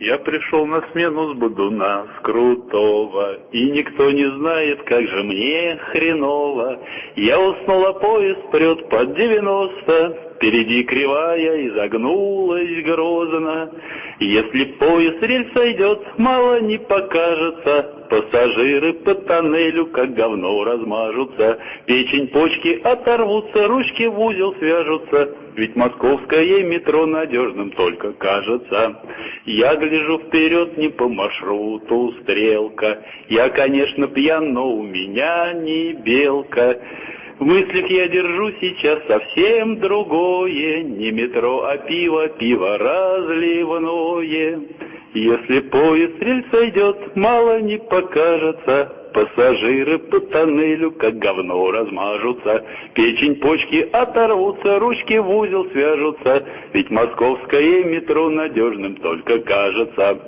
Я пришел на смену с Будуна, с Крутого, И никто не знает, как же мне хреново. Я уснул, а поезд прет под девяносто, Впереди кривая изогнулась грозно. Если поезд рельс сойдет, мало не покажется, Пассажиры по тоннелю, как говно, размажутся, Печень, почки оторвутся, ручки в узел свяжутся, Ведь московское метро надежным только кажется. Я гляжу вперед не по маршруту, стрелка, Я, конечно, пьян, но у меня не белка. В мыслях я держу сейчас совсем другое, Не метро, а пиво, пиво разливное. Если поезд рельс сойдет, мало не покажется, Пассажиры по тоннелю, как говно, размажутся, Печень, почки оторвутся, ручки в узел свяжутся, Ведь московское метро надежным только кажется.